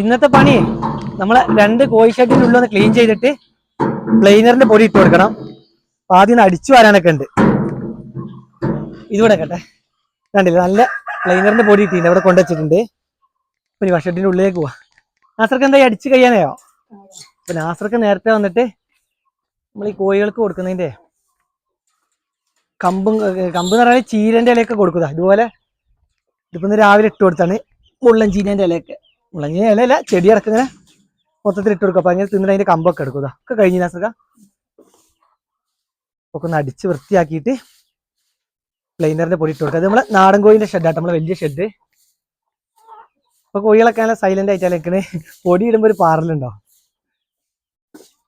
ഇന്നത്തെ പണി നമ്മളെ രണ്ട് കോഴി ഷെഡിന്റെ ഉള്ളിൽ ഒന്ന് ക്ലീൻ ചെയ്തിട്ട് പ്ലെയിനറിന്റെ പൊടി ഇട്ട് കൊടുക്കണം. അപ്പൊ ആദ്യം അടിച്ചു വരാനൊക്കെ ഉണ്ട്. ഇതുകൂടെ കേട്ടെ. കണ്ടില്ല? നല്ല പ്ലെയിനറിന്റെ പൊടി ഇട്ടിട്ടുണ്ട്. അവിടെ കൊണ്ടുവച്ചിട്ടുണ്ട് ഇനി ഷെഡിന്റെ ഉള്ളിലേക്ക് പോവാ. നാസർക്ക് എന്തായി? അടിച്ചു കഴിയാനെയോ? അപ്പൊ നാസർക്ക് നേരത്തെ വന്നിട്ട് നമ്മൾ ഈ കോഴികൾക്ക് കൊടുക്കുന്നതിന്റെ കമ്പും കമ്പ് എന്ന് പറഞ്ഞാൽ ചീരന്റെ ഇലയൊക്കെ കൊടുക്കുക ഇതുപോലെ ഇതിപ്പോ രാവിലെ ഇട്ട് കൊടുത്താണ്. മുള്ളൻ ചീരന്റെ ഇലയൊക്കെ. ചീര ഇലയല്ല ചെടി ഇങ്ങനെ മൊത്തത്തിൽ ഇട്ട് കൊടുക്കും. അപ്പൊ അങ്ങനെ തിന്നിട്ട് അതിന്റെ കമ്പൊക്കെ എടുക്കുക ഒക്കെ കഴിഞ്ഞ സുഖ ഒക്കെ ഒന്ന് അടിച്ച് വൃത്തിയാക്കിയിട്ട് പ്ലെയിനറിന്റെ പൊടി ഇട്ട് കൊടുക്കുക അത് നമ്മളെ നാടൻ കോഴിന്റെ ഷെഡാട്ടോ നമ്മളെ വലിയ ഷെഡ് ഇപ്പൊ കോഴികളൊക്കെ നല്ല സൈലന്റ് ആയിട്ടാ നിൽക്കണേ. പൊടി ഇടുമ്പോ ഒരു പാറലുണ്ടോ?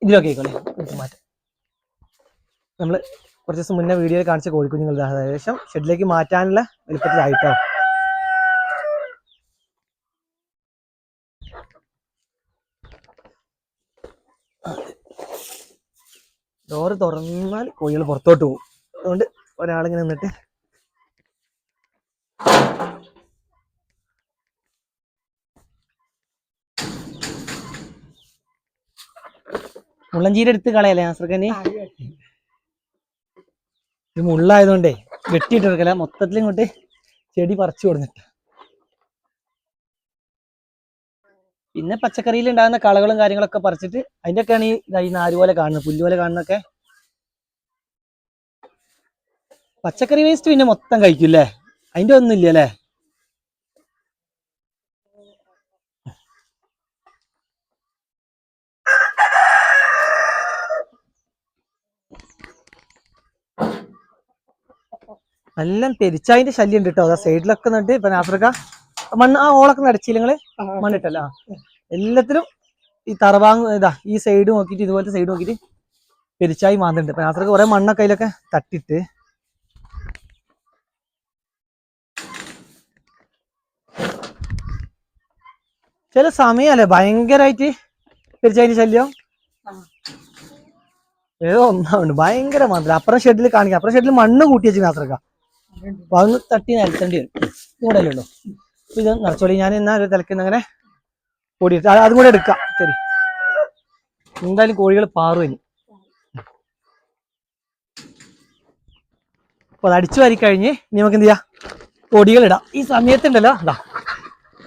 ഇതിലൊക്കെ ആയിക്കോളെ മാറ്റാം. നമ്മൾ കുറച്ച് ദിവസം മുന്നേ വീഡിയോയിൽ കാണിച്ച കോഴിക്കുഞ്ഞുങ്ങൾ. ഏകദേശം ഷെഡിലേക്ക് മാറ്റാനുള്ള വലുപ്പത്തിലായിട്ടോ. ഡോറ് തുറന്നാൽ കോഴികൾ പുറത്തോട്ട് പോകും. അതുകൊണ്ട് ഒരാളിങ്ങനെ നിന്നിട്ട് മുള്ളഞ്ചീര എടുത്ത് കളയല്ലേ നാസർക്കനി ഇത് മുള്ളായതുകൊണ്ടേ വെട്ടിയിട്ട് എടുക്കല. മൊത്തത്തിൽ ഇങ്ങോട്ട് ചെടി പറിച്ചു കൊടുത്തിട്ട്. പിന്നെ പച്ചക്കറിയിൽ ഉണ്ടാകുന്ന കളകളും കാര്യങ്ങളൊക്കെ പറിച്ചിട്ട് അതിന്റെയൊക്കെയാണ് ഈ ഇതായി നാര് പോലെ കാണുന്നത് പുല്ല് പോലെ കാണുന്നൊക്കെ പച്ചക്കറി വേസ്റ്റ് പിന്നെ മൊത്തം കഴിക്കൂല്ലേ അതിന്റെ ഒന്നും ഇല്ല അല്ലേ നല്ല തിരിച്ചതിന്റെ ശല്യം ഉണ്ട് കേട്ടോ അതാ സൈഡിലൊക്കെ ഉണ്ട് ഇപ്പൊ ആഫ്രിക്ക മണ്ണ് ആ ഓളൊക്കെ നടിച്ചില്ല നിങ്ങൾ? മണ്ണിട്ടല്ല. എല്ലാത്തിലും ഈ തറവാങ് ഇതാ ഈ സൈഡ് നോക്കിയിട്ട് ഇതുപോലത്തെ സൈഡ് നോക്കിയിട്ട് പെരിച്ചായി മാന്തുണ്ട്. അപ്പൊ ആഫ്രിക്ക കുറെ മണ്ണൊക്കെ അതിലൊക്കെ തട്ടിട്ട് ചില സമയമല്ലേ ഭയങ്കരമായിട്ട് പെരിച്ചായിന്റെ ശല്യം? ഏതോ ഒന്നാവുണ്ട്. ഭയങ്കര മാത്രം അപ്പുറം ഷെഡിൽ കാണിക്കാം. അപ്പുറം ഷെഡിൽ മണ്ണ് കൂട്ടി വെച്ച് മാത്രക്ക അപ്പൊ അതൊന്ന് തട്ടി നിരത്തേണ്ടി വരും. ഇവിടെ അല്ലേ ഉള്ളൂ. അപ്പൊ ഇത് നിറച്ചോളി ഞാൻ എന്നാ ഒരു തിലക്കുന്ന അങ്ങനെ ഓടിയിട്ട് അത് കൂടെ എടുക്കാം. ശരി. എന്തായാലും കോഴികൾ പാറും ഇനി. അപ്പൊ അത് അടിച്ചു വാരി കഴിഞ്ഞ് ഇനി നമുക്ക് എന്ത് ചെയ്യാം? പൊടികൾ ഇടാം. ഈ സമയത്തുണ്ടല്ലോ അതാ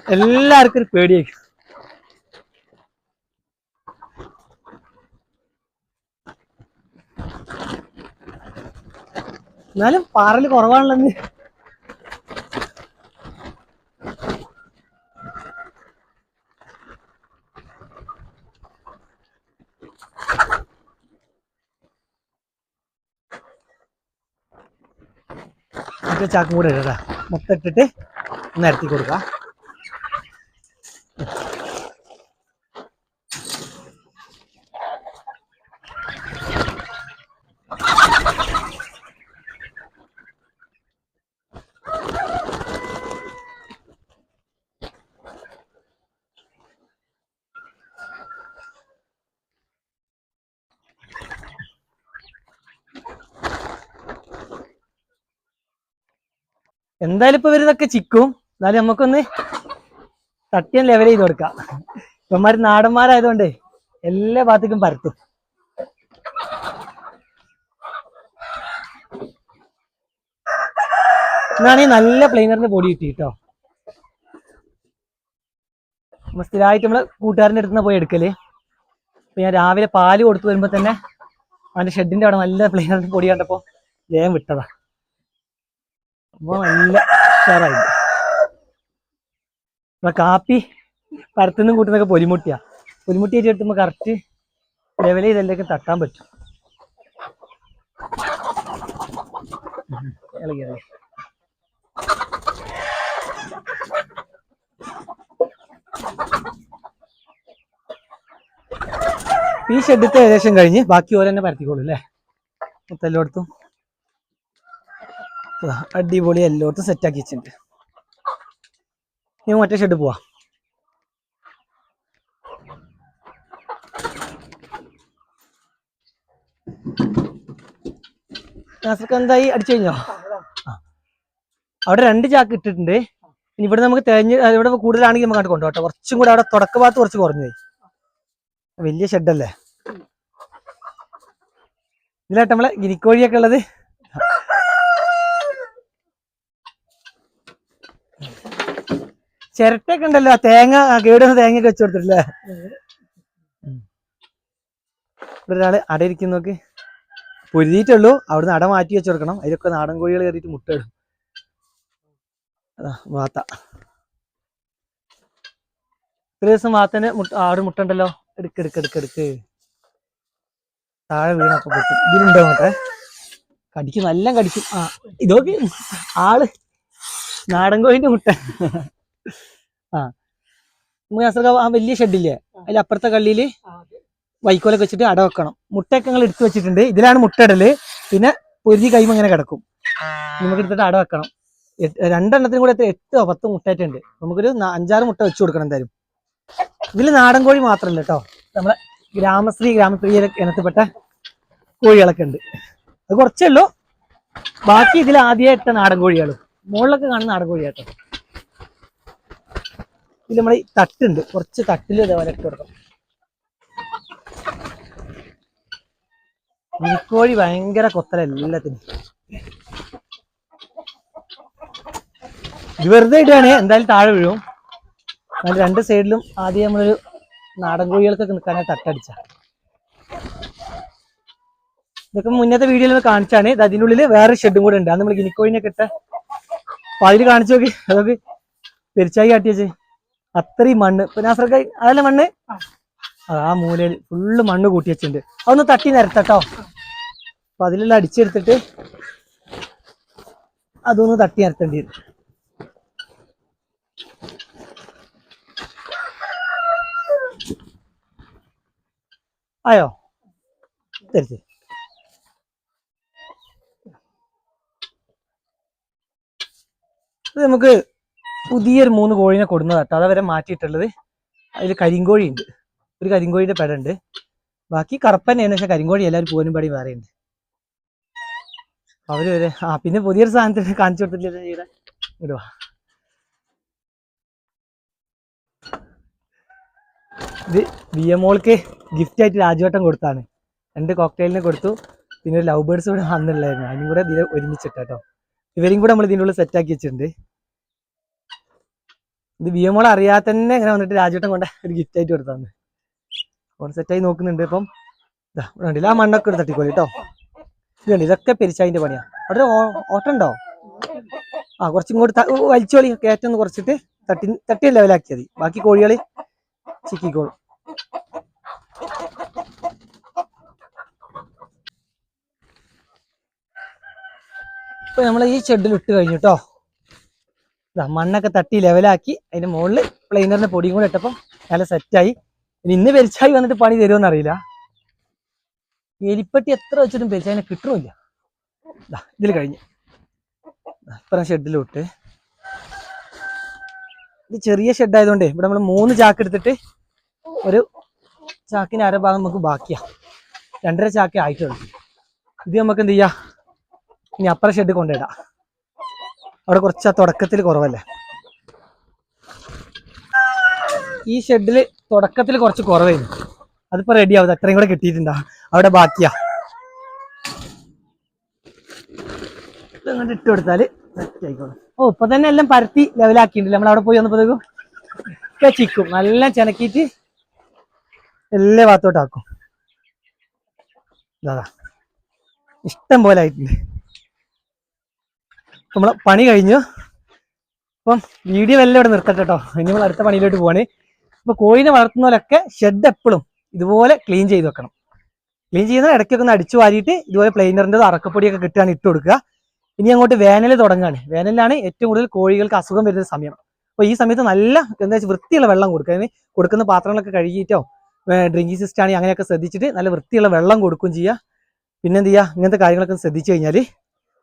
എല്ലാവർക്കും ഒരു പേടിയായിരിക്കും എന്നാലും പാറൽ കുറവാണല്ലോ മറ്റേ ചാക്കും കൂടെ ഇടാ മൊത്തം ഇട്ടിട്ട് നിരത്തി കൊടുക്കാം. എന്തായാലും ഇപ്പൊ ഇവരിതൊക്കെ ചിക്കും. എന്നാലും നമുക്കൊന്ന് തട്ടിയൻ ലെവൽ ചെയ്ത് കൊടുക്കാം. ഇവന്മാര് നാടന്മാരായതുകൊണ്ട് എല്ലാ ഭാഗത്തേക്കും പരത്തും. എന്നാണെങ്കിൽ നല്ല പ്ലെയിനറിന്റെ പൊടി കിട്ടി കേട്ടോ സ്ഥിരമായിട്ട് നമ്മൾ കൂട്ടുകാരന്റെ അടുത്ത് പോയി എടുക്കൽ. അപ്പൊ ഞാൻ രാവിലെ പാൽ കൊടുത്തു വരുമ്പോ തന്നെ അവന്റെ ഷെഡിന്റെ അവിടെ നല്ല പ്ലെയിനറിന്റെ പൊടി കണ്ടപ്പോ വേഗം വിട്ടതാ. അപ്പൊ നല്ല ഉഷാറായി. കാപ്പി പരത്തുനിന്നും കൂട്ടുന്നൊക്കെ പൊലിമുട്ടിയാ. പൊലിമുട്ടി ആയിട്ട് കറക്റ്റ് ലെവൽ ചെയ്തല്ലേ തട്ടാൻ പറ്റും. ഈ ഷെഡിത്തെ ഏകദേശം കഴിഞ്ഞ്. ബാക്കി ഓരോ തന്നെ പരത്തിക്കോളൂ അല്ലേ? മൊത്തം എല്ലായിടത്തും. അടിപൊളി എല്ലായിടത്തും സെറ്റ് ആക്കി വെച്ചിട്ടുണ്ട്. ഇനി മറ്റേ ഷെഡ് പോവാ. എന്തായി? അടിച്ചു കഴിഞ്ഞോ? അവിടെ രണ്ട് ചാക്ക് ഇട്ടിട്ടുണ്ട്. ഇനി ഇവിടെ നമുക്ക് തേഞ്ഞ് ഇവിടെ കൂടുതലാണെങ്കിൽ നമുക്ക് അങ്ങോട്ട് കൊണ്ടുപോട്ടെ കുറച്ചും കൂടെ അവിടെ തുടക്ക ഭാഗത്ത് കുറച്ച് കുറഞ്ഞു പോയി. വലിയ ഷെഡല്ലേ ഇതിലായിട്ട് നമ്മളെ ഗിനിക്കോഴിയൊക്കെ ഉള്ളത് ചിരട്ടയൊക്കെ ഉണ്ടല്ലോ തേങ്ങ കേടുന്ന തേങ്ങയൊക്കെ വെച്ച് കൊടുത്തിട്ടില്ലേ? ഒരാൾ അടയിരിക്കും നോക്ക്. പൊരുതിയിട്ടുള്ളൂ അവിടുന്ന് അട മാറ്റി വെച്ച് കൊടുക്കണം. അതിലൊക്കെ നാടൻ കോഴികൾ കയറിയിട്ട് മുട്ടയിടും. അതാ വാത്ത. ഒരു ദിവസം വാത്തന് ആട് മുട്ട ഉണ്ടല്ലോ എടുക്ക് എടുക്ക് എടുക്ക് എടുക്ക്. താഴെ വീണപ്പോ പൊട്ടും. ഇതിലുണ്ടോ നോട്ടെ കടിക്കും നല്ല കടിക്കും. ആ ഇതൊക്കെ ആൾ നാടൻ കോഴിന്റെ മുട്ട. ആ. നമുക്ക് ആ വലിയ ഷെഡില്ലേ? അതിൽ അപ്പുറത്തെ കള്ളിയിൽ വൈക്കോലൊക്കെ വെച്ചിട്ട് അട വെക്കണം. മുട്ടയൊക്കെ ഞങ്ങൾ എടുത്തു വെച്ചിട്ടുണ്ട്. ഇതിലാണ് മുട്ട ഇടൽ. പിന്നെ പൊരുതി കൈമ ഇങ്ങനെ കിടക്കും. നമുക്ക് എടുത്തിട്ട് അട വെക്കണം. രണ്ടെണ്ണത്തിനും കൂടെ എത്ര എട്ടോ പത്തോ മുട്ടയായിട്ടുണ്ട്. നമുക്കൊരു അഞ്ചാറ് മുട്ട വെച്ച് കൊടുക്കണം എന്തായാലും. ഇതിൽ നാടൻ കോഴി മാത്രമല്ല കേട്ടോ നമ്മളെ ഗ്രാമശ്രീ ഗ്രാമപ്രിയ ഇനത്തിൽപ്പെട്ട കോഴികളൊക്കെ ഉണ്ട്. അത് കുറച്ചേ ഉള്ളൂ. ബാക്കി ഇതിൽ ആദ്യമായിട്ട നാടൻ കോഴികൾ മുകളിലൊക്കെ കാണുന്ന നാടൻ കോഴിയാട്ടോ. ഇതിൽ നമ്മൾ തട്ടുണ്ട്. കുറച്ച് തട്ടിൽ ഇതേപോലെ ഇട്ട് കൊടുക്കണം. ഇരിക്കോഴി ഭയങ്കര കൊത്തല എല്ലാത്തിനും. ഇത് വെറുതെ ഇടുകയാണ് എന്തായാലും താഴെ വീഴും. അതിന്റെ രണ്ട് സൈഡിലും ആദ്യം നമ്മളൊരു നാടൻ കോഴികൾക്കൊക്കെ നിൽക്കാനായി തട്ടടിച്ച. ഇതൊക്കെ മുന്നത്തെ വീഡിയോയിൽ കാണിച്ചാണ്. ഇത് അതിന്റെ ഉള്ളിൽ വേറെ ഷെഡും കൂടെ ഉണ്ട്. അത് നമ്മൾ ഗിനിക്കോഴിനെ കിട്ട അപ്പൊ അതിൽ കാണിച്ചു നോക്കി. അതൊക്കെ പെരിച്ചായി കാട്ടി വെച്ച് അത്രയും മണ്ണ്. ഇപ്പൊ നാസർക്ക് അതല്ല മണ്ണ്? ആ, മൂലയിൽ ഫുള്ള് മണ്ണ് കൂട്ടി വെച്ചിട്ടുണ്ട്. അതൊന്ന് തട്ടി നിരത്തട്ടോ. അപ്പൊ അതിലെല്ലാം അടിച്ചെടുത്തിട്ട് അതൊന്ന് തട്ടി നിരത്തേണ്ടി വരും. ആയോ? നമുക്ക് പുതിയൊരു മൂന്ന് കോഴിനെ കൊടുന്നതാട്ടോ അതവരെ മാറ്റിയിട്ടുള്ളത്. അതിൽ കരിങ്കോഴി ഉണ്ട് ഒരു കരിങ്കോഴിയുടെ പെട ഉണ്ട് ബാക്കി കറുപ്പന്നെയാണ് പക്ഷെ കരിങ്കോഴി എല്ലാവരും പോലും പടി വേറെയുണ്ട്. അവർ വരെ ആ പിന്നെ പുതിയൊരു സാധനത്തിന് കാണിച്ചു കൊടുത്തിട്ടില്ല ചെയ്യണേ? ഇടുവാ ഇത് ബി എം മോൾക്ക് ഗിഫ്റ്റ് ആയിട്ട് രാജുവട്ടം കൊടുത്താണ്. രണ്ട് കോക്ടെയിലിന് കൊടുത്തു. പിന്നെ ഒരു ലവ് ബേർഡ്സ് കൂടെ വന്നിട്ടുണ്ടായിരുന്നു അതിനും കൂടെ ഇതിൽ ഒരുമിച്ചിട്ടോ ഇവരും കൂടെ നമ്മൾ ഇതിന്റെ ഉള്ളിൽ സെറ്റ് ആക്കി വെച്ചിട്ടുണ്ട്. ഇത് ബി എം അറിയാതെ തന്നെ ഇങ്ങനെ വന്നിട്ട് രാജേട്ടൻ കൊണ്ട് ഒരു ഗിഫ്റ്റ് ആയിട്ട് കൊടുത്താണ് അപ്പോൾ സെറ്റായി നോക്കുന്നുണ്ട് ഇപ്പം. ഇതാ ഇവിടെ ആ മണ്ണൊക്കെ എടുത്ത് തട്ടിക്കോളി കേട്ടോ ഇത് ഇതൊക്കെ പെരിച്ചതിന്റെ പണിയാ. അവിടെ ഓട്ടം ഉണ്ടോ? ആ കുറച്ചിങ്ങോട്ട് വലിച്ചോളി. കയറ്റം ഒന്ന് കുറച്ചിട്ട് തട്ടി തട്ടി ലെവലാക്കിയത് ബാക്കി കോഴികൾ ചിക്കിക്കോളും. ഇപ്പൊ നമ്മൾ ഈ ഷെഡിൽ ഇട്ട് കഴിഞ്ഞു കേട്ടോ ഇതാ മണ്ണൊക്കെ തട്ടി ലെവലാക്കി അതിന്റെ മുകളിൽ പ്ലെയിനറിന്റെ പൊടിയും കൂടെ ഇട്ടപ്പം നല്ല സെറ്റായി ഇനി ഇന്ന് പെരിച്ചായി വന്നിട്ട് പണി തരുമെന്ന് അറിയില്ല. എലിപ്പട്ടി എത്ര വെച്ചിട്ടും പെരിച്ചായിനെ കിട്ടണമില്ല. ഇതിൽ കഴിഞ്ഞു. ഇപ്പം ഇപ്പറം ഷെഡിൽ വിട്ട് ഇത് ചെറിയ ഷെഡായതുകൊണ്ടേ ഇവിടെ നമ്മൾ മൂന്ന് ചാക്ക് എടുത്തിട്ട് ഒരു ചാക്കിന് അരഭാഗം നമുക്ക് ബാക്കിയാ. രണ്ടര ചാക്കേ ആയിട്ടുള്ളൂ. ഇത് നമുക്ക് എന്ത് ചെയ്യാം? ഇനി അപ്പുറം ഷെഡ് കൊണ്ടിടാം അവിടെ കുറച്ച് ആ തുടക്കത്തിൽ കുറവല്ലേ? ഈ ഷെഡിൽ തുടക്കത്തിൽ കുറച്ച് കുറവായിരുന്നു. അതിപ്പോ റെഡി ആവും. അത്രയും കൂടെ കിട്ടിയിട്ടുണ്ടാ. അവിടെ ബാക്കിയാ. ഇത് ഇട്ട് കൊടുത്താൽ ഓ ഇപ്പൊ തന്നെ എല്ലാം പരത്തി ലെവലാക്കിയിട്ടുണ്ട് നമ്മൾ അവിടെ പോയി വന്നപ്പോഴേക്കും ഒക്കെ ചിക്കും. നല്ല ചെനക്കിയിട്ട് എല്ലാ ഭാഗത്തോട്ടാക്കും ഇഷ്ടം പോലെ ആയിട്ടുണ്ട്. നമ്മളെ പണി കഴിഞ്ഞു. അപ്പം വീഡിയോ എല്ലാം ഇവിടെ നിർത്തട്ടെ കേട്ടോ. ഇനി നമ്മൾ അടുത്ത പണിയിലോട്ട് പോവാണ്. അപ്പോൾ കോഴിനെ വളർത്തുന്നവരൊക്കെ ഷെഡ് എപ്പോഴും ഇതുപോലെ ക്ലീൻ ചെയ്ത് വെക്കണം. ക്ലീൻ ചെയ്യുന്ന ഇടയ്ക്കൊക്കെ ഒന്ന് അടിച്ചു വാരിയിട്ട് ഇതുപോലെ പ്ലെയിനറിന്റെ അറക്കപ്പൊടിയൊക്കെ കിട്ടുകയാണ് ഇട്ട് കൊടുക്കുക. ഇനി അങ്ങോട്ട് വേനൽ തുടങ്ങുകയാണ് വേനലിലാണ് ഏറ്റവും കൂടുതൽ കോഴികൾക്ക് അസുഖം വരുന്ന സമയം. അപ്പോൾ ഈ സമയത്ത് നല്ല എന്താ വെച്ചാൽ വൃത്തിയുള്ള വെള്ളം കൊടുക്കുക. അതിന് കൊടുക്കുന്ന പാത്രങ്ങളൊക്കെ കഴുകിയിട്ടോ ഡ്രിങ്കിങ് സിസ്റ്റാണെങ്കിൽ അങ്ങനെയൊക്കെ ശ്രദ്ധിച്ചിട്ട് നല്ല വൃത്തിയുള്ള വെള്ളം കൊടുക്കുകയും ചെയ്യുക. പിന്നെ എന്ത് ചെയ്യുക? ഇങ്ങനത്തെ കാര്യങ്ങളൊക്കെ ശ്രദ്ധിച്ചു കഴിഞ്ഞാൽ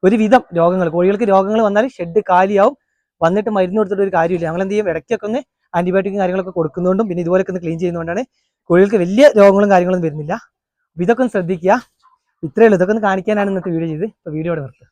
ഒരുവിധം രോഗങ്ങൾ കോഴികൾക്ക് രോഗങ്ങൾ വന്നാൽ ഷെഡ് കാലിയാവും. വന്നിട്ട് മരുന്ന് കൊടുത്തിട്ട് ഒരു കാര്യമില്ല ഞങ്ങൾ എന്ത് ചെയ്യും? ഇടയ്ക്കൊക്കെ ഒന്ന് ആന്റിബയോട്ടിക്കും കാര്യങ്ങളൊക്കെ കൊടുക്കുന്നതുകൊണ്ടും പിന്നെ ഇതുപോലൊക്കെ ഒന്ന് ക്ലീൻ ചെയ്യുന്നതുകൊണ്ടാണ് കോഴികൾക്ക് വലിയ രോഗങ്ങളും കാര്യങ്ങളും വരുന്നില്ല. ഇതൊക്കെ ഒന്ന് ശ്രദ്ധിക്കുക. ഇത്രയേ ഉള്ളൂ. ഇതൊക്കെ ഒന്ന് കാണിക്കാനാണ് ഇന്നത്തെ വീഡിയോ ചെയ്ത് ഇപ്പോൾ വീഡിയോ ഇവിടെ നിർത്തുക.